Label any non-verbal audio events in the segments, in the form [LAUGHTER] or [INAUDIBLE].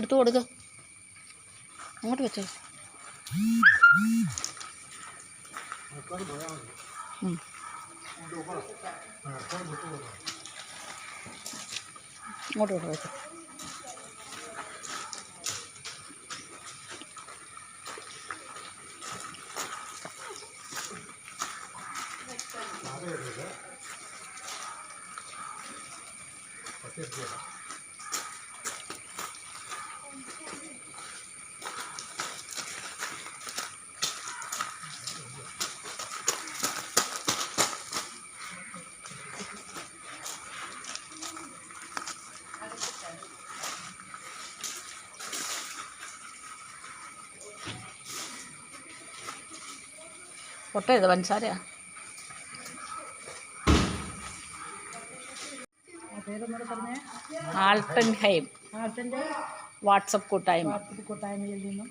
എടുത്തു കൊടുക്ക. അങ്ങോട്ട് വെച്ചോ. ഇങ്ങോട്ട് വെച്ചോ. പൊട്ടരുത് പഞ്ചസാരയാ പേരൊന്നുകൂടെ ഇത് ആൾട്ടൻ ഹൈം ആർട്ടിന്റെ വാട്സപ്പ് കൂട്ടായ്മ. വാട്സപ്പ് കൂട്ടായ്മയിൽ നിന്നും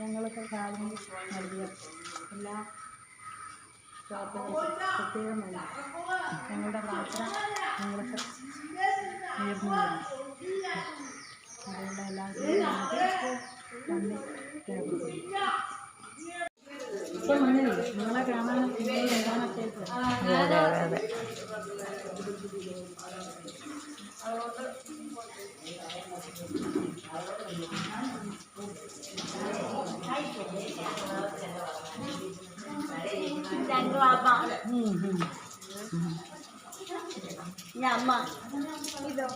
ഞങ്ങൾക്ക് കാലങ്ങൾ നൽകിയ എല്ലാ പ്രാർത്ഥനകൾക്കും പ്രത്യേകമായി ഞങ്ങളുടെ പ്രാർത്ഥന ഞങ്ങൾക്ക് ഉയർന്നു അതുകൊണ്ട് എല്ലാവർക്കും നന്ദി. രേഖപ്പെടുത്തുന്നു അതെ അതെ അതെ അതെ അമ്മ ഇതോ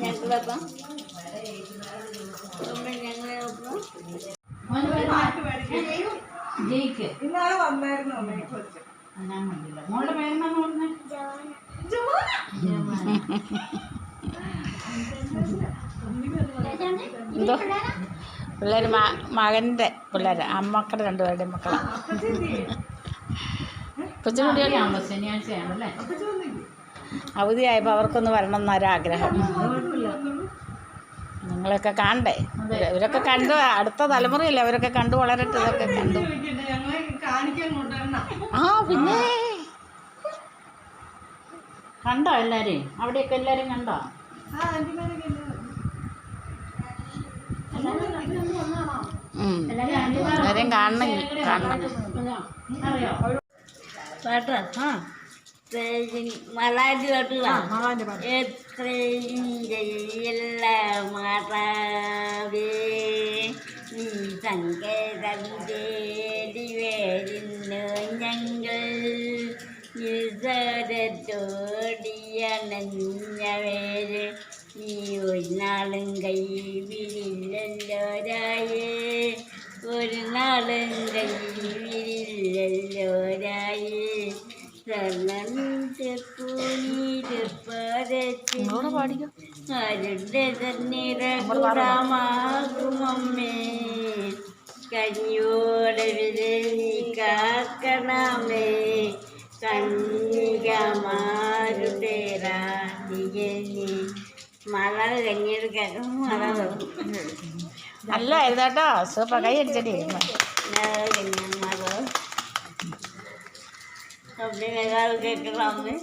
ഞങ്ങളപ്പം ജയിക്ക് ഇന്നാളെ വന്നായിരുന്നു അമ്മയെ കുറിച്ച് ഞാൻ കണ്ടില്ല മോളുടെ പേരെന്നാന്ന് പറഞ്ഞത് എന്തോ? പിള്ളേർ മകന്റെ പിള്ളേർ അമ്മക്കളുടെ രണ്ടുപേരുടെ മക്കളാണ് കൊച്ചുകുട്ടികളാണല്ലോ ശനിയാഴ്ചയാണല്ലേ? അവധിയായപ്പോൾ അവർക്കൊന്ന് വരണം എന്നൊരാഗ്രഹം. നിങ്ങളൊക്കെ കാണണ്ടേ ഇവരൊക്കെ കണ്ട്. അടുത്ത തലമുറയില്ലേ അവരൊക്കെ കണ്ടു വളരട്ടെ ഇതൊക്കെ കണ്ടു. ആ പിന്നെ? കണ്ടോ എല്ലാരെയും? അവിടെയൊക്കെ എല്ലാരും കണ്ടോ. എല്ലാരെയും കാണണം. ഇനി, കാണണം. പാട്ടാ? ആ. മലാജി പാട്ട് എത്രയും മാതാവേ നീ സങ്കേതം തേടി വരുന്നു ഞങ്ങൾ നിസ്സരത്തോടിയണഞ്ഞവേര് നീ ഒരു നാളും കൈവിരില്ലല്ലോരായേ. ഒരു നാളും കൈവിരില്ലല്ലോരായേ. സ്വർണം ചെപ്പൂനിരുപ്പരച്ച് നിങ്ങളോട് പാടിക്കോ? നിറകുടമാകുമമ്മേ കഞ്ഞോടെ വിരലി കാക്കണമേ കന്യകമാരുടെ രാധികേ മഴ കഞ്ഞിയെടുക്കാൻ മഴ നല്ല എഴുതാട്ടോ സൂപ്പർ കൈ അടിച്ചടി அப்படியே வேற கேட்கலாம்னு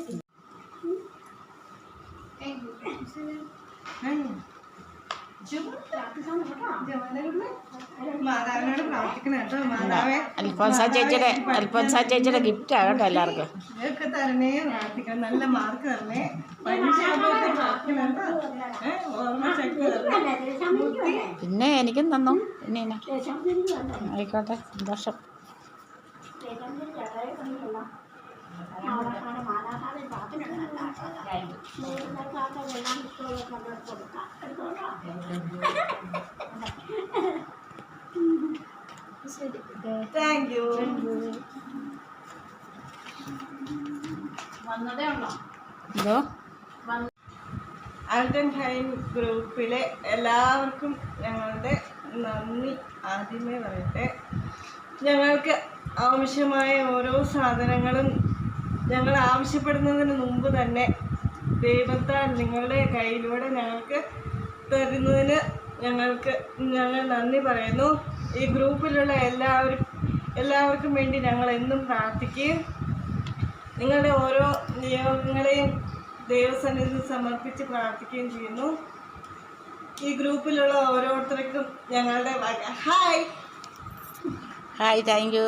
അൽഫോൻസ ചേച്ചിയുടെ അൽഫോൻസ ചേച്ചിയുടെ ഗിഫ്റ്റ് ആകട്ടോ എല്ലാവർക്കും ഇതൊക്കെ തരണേ പ്രാർത്ഥിക്കണം നല്ല മാർക്ക് തരണേ പിന്നെ എനിക്കും തന്നു പിന്നെ ആയിക്കോട്ടെ സന്തോഷം മാതാക്കാതെ താങ്ക് യു എന്തോ? ആൽട്ടൻ ഹൈൻ ഗ്രൂപ്പിലെ എല്ലാവർക്കും ഞങ്ങളുടെ നന്ദി. ആദ്യമേ പറയട്ടെ. ഞങ്ങൾക്ക് ആവശ്യമായ ഓരോ സാധനങ്ങളും ഞങ്ങൾ ആവശ്യപ്പെടുന്നതിന് മുമ്പ് തന്നെ ദൈവത്താൽ നിങ്ങളുടെ കയ്യിലൂടെ ഞങ്ങൾക്ക് തരുന്നതിന് ഞങ്ങൾക്ക് ഞങ്ങൾ നന്ദി പറയുന്നു. ഈ ഗ്രൂപ്പിലുള്ള എല്ലാവരും എല്ലാവർക്കും വേണ്ടി ഞങ്ങൾ എന്നും പ്രാർത്ഥിക്കുകയും നിങ്ങളുടെ ഓരോ നിയോഗങ്ങളെയും ദൈവസന്നിധി സമർപ്പിച്ച് പ്രാർത്ഥിക്കുകയും ചെയ്യുന്നു. ഈ ഗ്രൂപ്പിലുള്ള ഓരോരുത്തർക്കും ഞങ്ങളുടെ ഹായ് ഹായ് താങ്ക് യു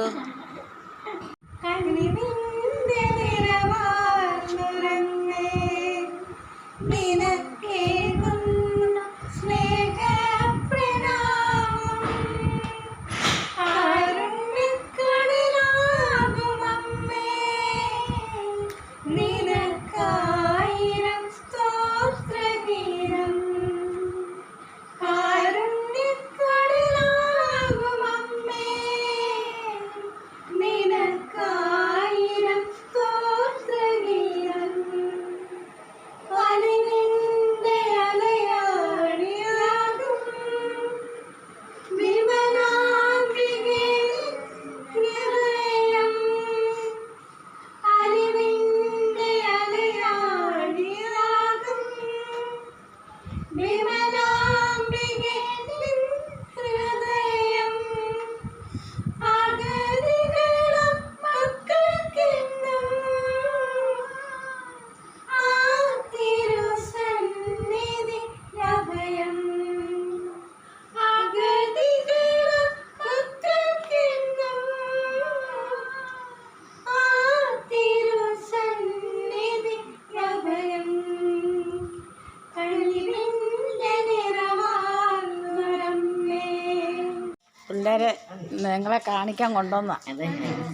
നിങ്ങളെ കാണിക്കാൻ കൊണ്ടുവന്ന.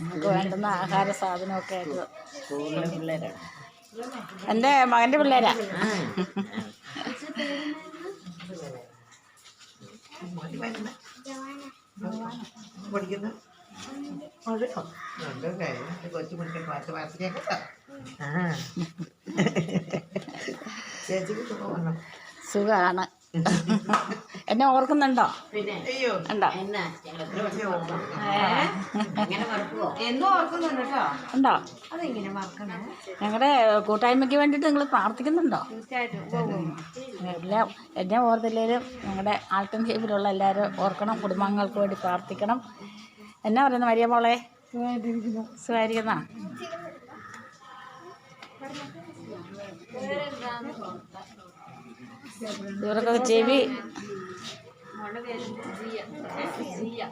നമുക്ക് വേണ്ടുന്ന ആഹാര സാധനമൊക്കെ ആയിരുന്നു എന്റെ മകന്റെ എന്റെ പിള്ളേരാ സുഖാണ്. [LAUGHS] എന്നെ ഓർക്കുന്നുണ്ടോ? ഉണ്ടോ? ഞങ്ങളുടെ കൂട്ടായ്മയ്ക്ക് വേണ്ടിട്ട് നിങ്ങൾ പ്രാർത്ഥിക്കുന്നുണ്ടോ? എല്ലാം എന്നെ ഓർത്തില്ലേലും ഞങ്ങളുടെ ആൾട്ടൻ ഹേബിലുള്ള എല്ലാവരും ഓർക്കണം കുടുംബാംഗങ്ങൾക്ക് വേണ്ടി പ്രാർത്ഥിക്കണം. എന്നാ പറയുന്നത് മരിയ മോളെ? സുഖായിരിക്കുന്ന? ഇവർക്കൊക്കെ ചെവി ജിയ.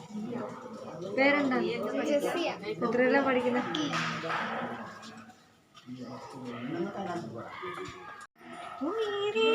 പേരെന്താ? എത്രയല്ല പഠിക്കുന്ന? ഉയരെ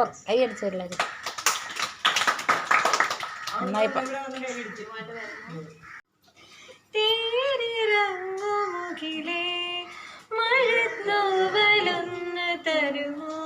സൂപ്പർ കൈ അടിച്ചു എല്ലാവരും നന്നായിപ്പം തീരങ്ങുമുഖിലെ മഴ തരുമോ?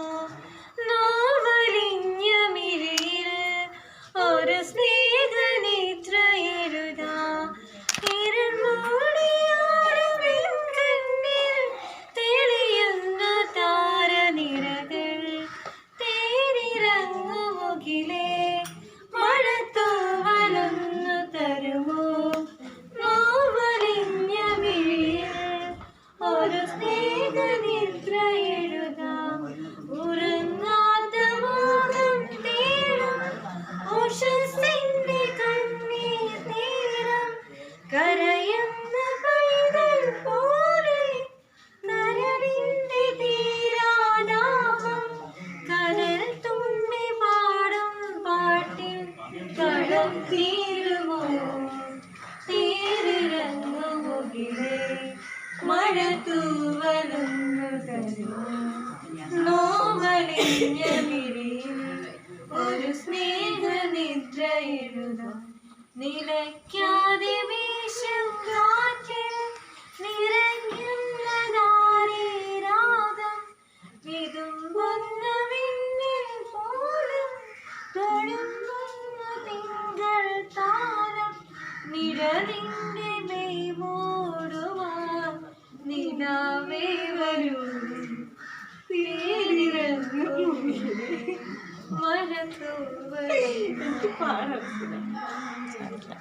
ഒരു സ്നേഹനിദ്ര എഴുതാം. നിലയ്ക്കാതെ 放哪儿也